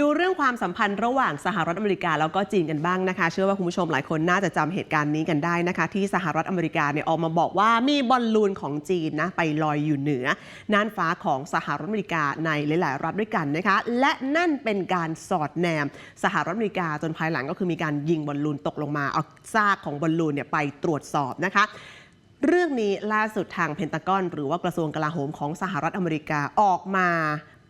ดูเรื่องความสัมพันธ์ระหว่างสหรัฐอเมริกาแล้วก็จีนกันบ้างนะคะ เชื่อว่าคุณผู้ชมหลายคนน่าจะจำเหตุการณ์นี้กันได้นะคะ ที่สหรัฐอเมริกาเนี่ยออกมาบอกว่ามีบอลลูนของจีนนะไปลอยอยู่เหนือ น่านฟ้าของสหรัฐอเมริกาในหลาย ๆ รัฐด้วยกันนะคะ และนั่นเป็นการสอดแนม สหรัฐอเมริกาจนภายหลังก็คือมีการยิงบอลลูนตกลงมาเอาซากของบอลลูนเนี่ยไปตรวจสอบนะคะเรื่องนี้ล่าสุดทางเพนตากอน หรือว่ากระทรวงกลาโหมของสหรัฐอเมริกาออกมา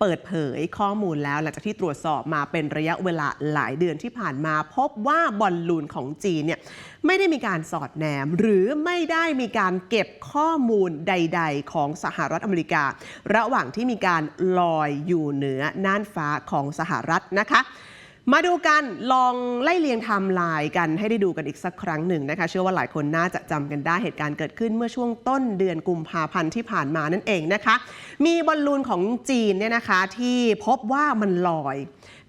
เปิดเผยข้อมูลแล้วหลังจากที่ตรวจสอบมาเป็นระยะเวลาหลายเดือนที่ผ่านมา พบว่าบอลลูนของจีนเนี่ยไม่ได้มีการสอดแนม หรือไม่ได้มีการเก็บข้อมูลใด ๆ ของสหรัฐอเมริกา ระหว่างที่มีการลอยอยู่เหนือน่านฟ้าของสหรัฐนะคะ มาดูกันลองไล่เลียงไทม์ไลน์กันให้ได้ดูกันอีกสักครั้งหนึ่งนะคะ เชื่อว่าหลายคนน่าจะจำกันได้เหตุการณ์เกิดขึ้นเมื่อช่วงต้นเดือนกุมภาพันธ์ที่ผ่านมานั่นเองนะคะ มีบอลลูนของจีนเนี่ยนะคะที่พบว่ามันลอย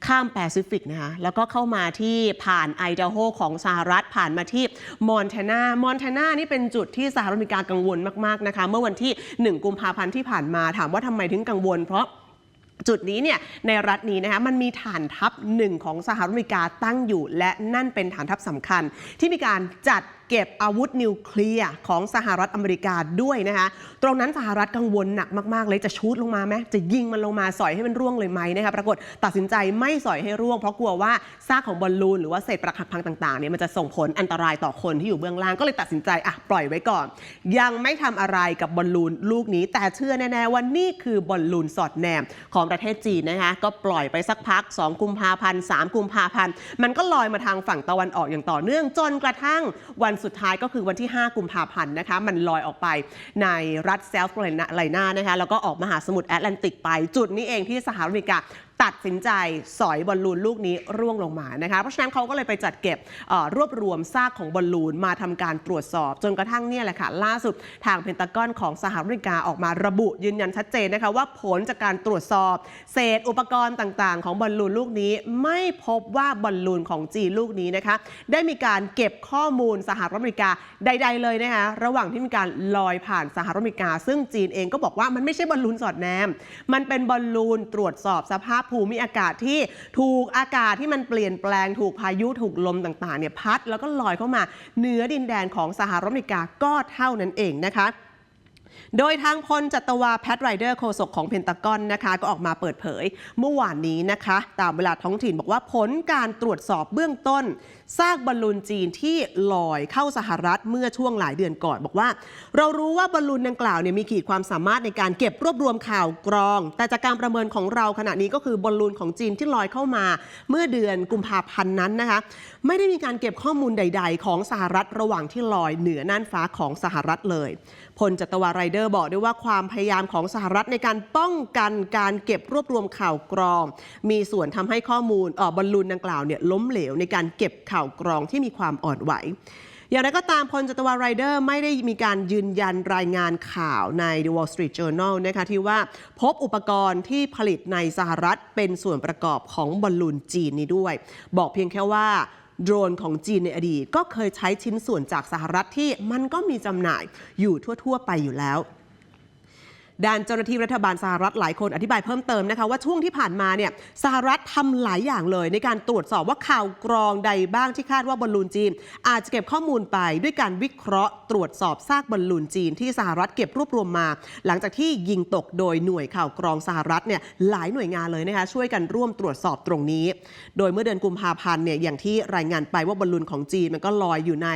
ข้ามแปซิฟิกนะคะแล้วก็เข้ามาที่ผ่านไอดาโฮของสหรัฐผ่านมาที่มอนแทนามอนแทนานี่เป็นจุดที่สหรัฐอเมริกากังวลมากๆนะคะ เมื่อวันที่ 1 กุมภาพันธ์ที่ผ่านมาถามว่าทำไมถึงกังวล เพราะ จุดนี้เนี่ยในรัฐนี้นะคะมันมีฐานทัพหนึ่งของสหรัฐอเมริกาตั้งอยู่ และนั่นเป็นฐานทัพสำคัญที่มีการจัด เก็บอาวุธนิวเคลียร์ของสหรัฐอเมริกาด้วยนะคะตรงนั้นสหรัฐกังวลหนักมาก ๆ เลยจะชูดลงมาไหมจะยิงมันลงมาสอยให้มันร่วงเลยไหมนะคะปรากฏตัดสินใจไม่สอยให้ร่วง เพราะกลัวว่าซากของบอลลูนหรือว่าเศษปรักหักพังต่างๆเนี่ยมันจะส่งผลอันตรายต่อคนที่อยู่เบื้องล่างก็เลยตัดสินใจอะปล่อยไว้ก่อน ยังไม่ทำอะไรกับบอลลูนลูกนี้ แต่เชื่อแน่ๆว่านี่คือบอลลูนสอดแนมของประเทศจีนนะคะก็ปล่อยไปสักพัก 2 กุมภาพันธ์3กุมภาพันธ์มันก็ลอยมาทางฝั่งตะวันออกอย่างต่อเนื่องจนกระทั่งวันสุดท้ายก็คือวันที่ 5 กุมภาพันธ์นะคะ มันลอยออกไปในรัฐเซลฟ์ไลนานะคะ แล้วก็ออกมหาสมุทรแอตแลนติกไป จุดนี้เองที่สหรัฐอเมริกา ตัดสินใจสอยบอลลูนลูกนี้ร่วงลงมานะคะเพราะฉะนั้นเขาก็เลยไปจัดเก็บรวบรวมซากของบอลลูนมาทำการตรวจสอบ จนกระทั่งเนี่ยแหละค่ะล่าสุดทางเพนตากอนของสหรัฐอเมริกาออกมาระบุยืนยันชัดเจนนะคะว่าผลจากการตรวจสอบ เศษอุปกรณ์ต่างๆ ของบอลลูนลูกนี้ ไม่พบว่าบอลลูนของจีนลูกนี้นะคะได้มีการเก็บข้อมูลสหรัฐอเมริกาใด ๆ เลยนะคะระหว่างที่มีการลอยผ่านสหรัฐอเมริกา ซึ่งจีนเองก็บอกว่ามันไม่ใช่บอลลูนสอดแนมมันเป็นบอลลูนตรวจสอบสภาพภูมิอากาศที่ถูกอากาศที่มันเปลี่ยนแปลงถูกพายุถูกลมต่างๆเนี่ยพัด แล้วก็ลอยเข้ามาเหนือดินแดนของสหรัฐอเมริกาก็เท่านั้นเองนะคะ โดยทางพลจัตวาแพทไรเดอร์โฆษกของเพนตากอนนะคะ ก็ออกมาเปิดเผย เมื่อวานนี้นะคะ ตามเวลาท้องถิ่นบอกว่าผลการตรวจสอบเบื้องต้นซากบอลลูนจีนที่ลอยเข้าสหรัฐเมื่อช่วงหลายเดือนก่อน บอกว่า เรารู้ว่าบอลลูนดังกล่าวเนี่ยมีขีดความสามารถในการเก็บรวบรวมข่าวกรอง แต่จากการประเมินของเราขณะนี้ก็คือบอลลูนของจีนที่ลอยเข้ามา เมื่อเดือนกุมภาพันธ์นั้นนะคะ ไม่ได้มีการเก็บข้อมูลใด ๆ ของสหรัฐระหว่างที่ลอยเหนือน่านฟ้าของสหรัฐเลย พลจัตวาไรเดอร์บอกด้วยว่าความพยายามของสหรัฐในการป้องกันการเก็บรวบรวมข่าวกรอง มีส่วนทำให้ข้อมูลออบอลลูนดังกล่าวเนี่ยล้มเหลวในการเก็บข่าวกรองที่มีความอ่อนไหวอย่างไรก็ตามพลจัตวาไรเดอร์ไม่ได้มีการยืนยันรายงานข่าวใน The Wall Street Journal นะคะที่ว่าพบอุปกรณ์ที่ผลิตในสหรัฐเป็นส่วนประกอบของบอลลูนจีนนี้ด้วย บอกเพียงแค่ว่า โดรนของจีนในอดีต ก็เคยใช้ชิ้นส่วนจากสหรัฐที่มันก็มีจำหน่ายอยู่ทั่ว ๆ ไปอยู่แล้ว ด้านเจ้าหน้าที่รัฐบาลสหรัฐหลายคนอธิบายเพิ่มเติมนะคะว่าช่วงที่ผ่านมาเนี่ยสหรัฐทำหลายอย่างเลย ในการตรวจสอบว่าข่าวกรองใดบ้างที่คาดว่าบอลลูนจีน อาจจะเก็บข้อมูลไปด้วยการวิเคราะห์ตรวจสอบซากบอลลูนจีน ที่สหรัฐเก็บรวบรวมมา หลังจากที่ยิงตกโดยหน่วยข่าวกรองสหรัฐเนี่ยหลายหน่วยงานเลยนะคะช่วยกันร่วมตรวจสอบตรงนี้ โดยเมื่อเดือนกุมภาพันธ์เนี่ยอย่างที่รายงานไปว่าบอลลูนของจีนมันก็ลอยอยู่ใน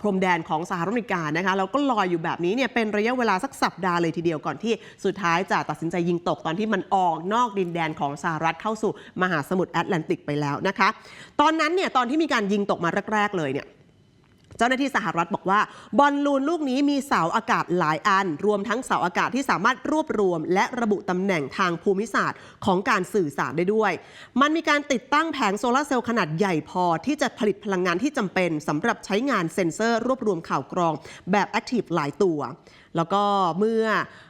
พรมแดนของสหรัฐอเมริกานะคะแล้วก็ลอยอยู่แบบนี้เนี่ยเป็นระยะเวลาสักสัปดาห์เลยทีเดียวก่อนที่สุดท้ายจะตัดสินใจยิงตกตอนที่มันออกนอกดินแดนของสหรัฐเข้าสู่มหาสมุทรแอตแลนติกไปแล้วนะคะ ตอนนั้นเนี่ยตอนที่มีการยิงตกมาแรก ๆ เลยเนี่ยเจ้าหน้าที่สหรัฐบอกว่า บอลลูนลูกนี้มีเสาอากาศหลายอัน รวมทั้งเสาอากาศที่สามารถรวบรวม และระบุตำแหน่งทางภูมิศาสตร์ของการสื่อสารได้ด้วย มันมีการติดตั้งแผงโซลาร์เซลล์ขนาดใหญ่พอ ที่จะผลิตพลังงานที่จำเป็นสำหรับใช้งานเซ็นเซอร์ รวบรวมข่าวกรองแบบแอคทีฟหลายตัว แล้วก็เมื่อ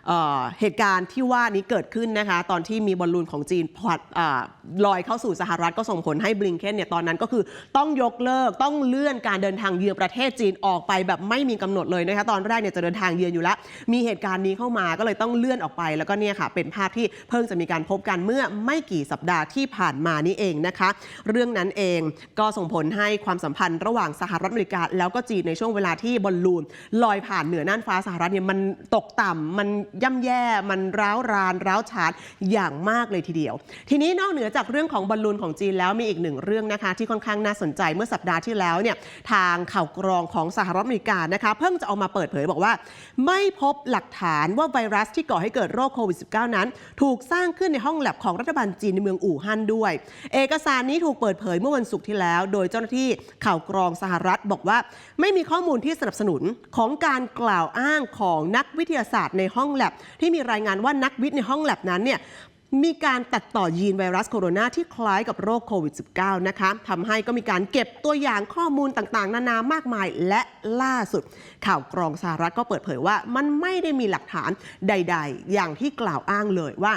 เออเหตุการณ์ที่ว่านี้เกิดขึ้นนะคะ ตอนที่มีบอลลูนของจีนพลัดอาลอยเข้าสู่สหรัฐก็ส่งผลให้บลิงเคนเนี่ยตอนนั้นก็คือต้องยกเลิกต้องเลื่อนการเดินทางเยือนประเทศจีนออกไปแบบไม่มีกำหนดเลยนะคะตอนแรกเนี่ยจะเดินทางเยือนอยู่แล้ว มีเหตุการณ์นี้เข้ามาก็เลยต้องเลื่อนออกไป แล้วก็เนี่ยค่ะเป็นภาพที่เพิ่งจะมีการพบกันเมื่อไม่กี่สัปดาห์ที่ผ่านมานี่เองนะคะ เรื่องนั้นเองก็ส่งผลให้ความสัมพันธ์ระหว่างสหรัฐอเมริกา แล้วก็จีนในช่วงเวลาที่บอลลูนลอยผ่านเหนือน่านฟ้าสหรัฐเนี่ยมันตกต่ำมันย่ำแย่มันร้าวรานร้าวฉานอย่างมากเลยทีเดียว ทีนี้นอกเหนือจากเรื่องของบอลลูนของจีนแล้วมีอีกหนึ่งเรื่องนะคะที่ค่อนข้างน่าสนใจเมื่อสัปดาห์ที่แล้วเนี่ยทางข่าวกรองของสหรัฐอเมริกานะคะเพิ่งจะเอามาเปิดเผยบอกว่า ไม่พบหลักฐานว่าไวรัสที่ก่อให้เกิดโรคโควิด -19 นั้น ถูกสร้างขึ้นในห้องแลบของรัฐบาลจีนในเมืองอู่ฮั่นด้วย เอกสารนี้ถูกเปิดเผยเมื่อวันศุกร์ที่แล้ว โดยเจ้าหน้าที่ข่าวกรองสหรัฐบอกว่า ไม่มีข้อมูลที่สนับสนุนของการกล่าวอ้างของนักวิทยาศาสตร์ในห้องแลบ ที่มีรายงานว่านักวิทย์ในห้องแลบนั้นเนี่ยมีการตัดต่อยีนไวรัสโคโรนาที่คล้ายกับโรคโควิด -19 นะคะทำให้ก็มีการเก็บตัวอย่างข้อมูลต่างๆ นานามากมายและล่าสุด ข่าวกรองสหรัฐก็เปิดเผยว่ามันไม่ได้มีหลักฐานใด ๆ อย่างที่กล่าวอ้างเลยว่า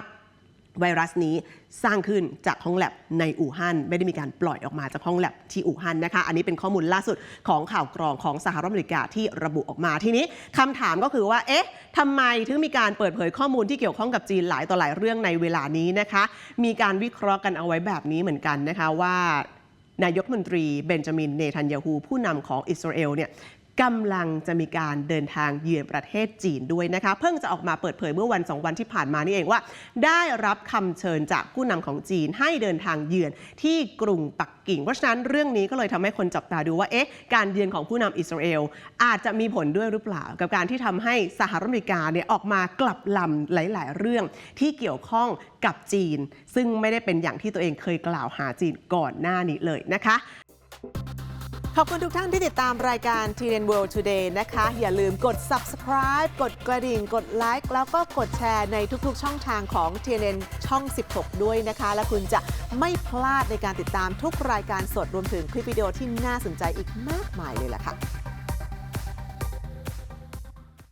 ไวรัสนี้สร้างขึ้นจากห้องแลบในอู่ฮั่นไม่ได้มีการปล่อยออกมาจากห้องแลบที่อู่ฮั่นนะคะ อันนี้เป็นข้อมูลล่าสุดของข่าวกรองของสหรัฐอเมริกาที่ระบุออกมาทีนี้คำถามก็คือว่าเอ๊ะทำไมถึงมีการเปิดเผยข้อมูลที่เกี่ยวข้องกับจีนหลายต่อหลายเรื่องในเวลานี้นะคะ มีการวิเคราะห์กันเอาไว้แบบนี้เหมือนกันนะคะว่านายกมนตรีเบนจามินเนทันยาฮูผู้นำของอิสราเอลเนี่ย กำลังจะมีการเดินทางเยือนประเทศจีนด้วยนะคะ เพิ่งจะออกมาเปิดเผยเมื่อวันสองวันที่ผ่านมานี่เองว่า ได้รับคำเชิญจากผู้นำของจีนให้เดินทางเยือนที่กรุงปักกิ่ง เพราะฉะนั้นเรื่องนี้ก็เลยทำให้คนจับตาดูว่าเอ๊ะการเยือนของผู้นำอิสราเอลอาจจะมีผลด้วยหรือเปล่า กับการที่ทำให้สหรัฐอเมริกาเนี่ยออกมากลับลำหลาย ๆ เรื่องที่เกี่ยวข้องกับจีน ซึ่งไม่ได้เป็นอย่างที่ตัวเองเคยกล่าวหาจีนก่อนหน้านี้เลยนะคะ ขอบคุณทุกท่านที่ติดตามรายการ TN World Today นะคะ อย่าลืมกด subscribe กดกระดิ่ง กดไลค์แล้วก็กดแชร์ในทุกๆ ช่องทางของ TNN ช่อง 16 ด้วยนะคะ และคุณจะไม่พลาดในการติดตามทุกรายการสดรวมถึงคลิปวิดีโอที่น่าสนใจอีกมากมายเลยล่ะค่ะ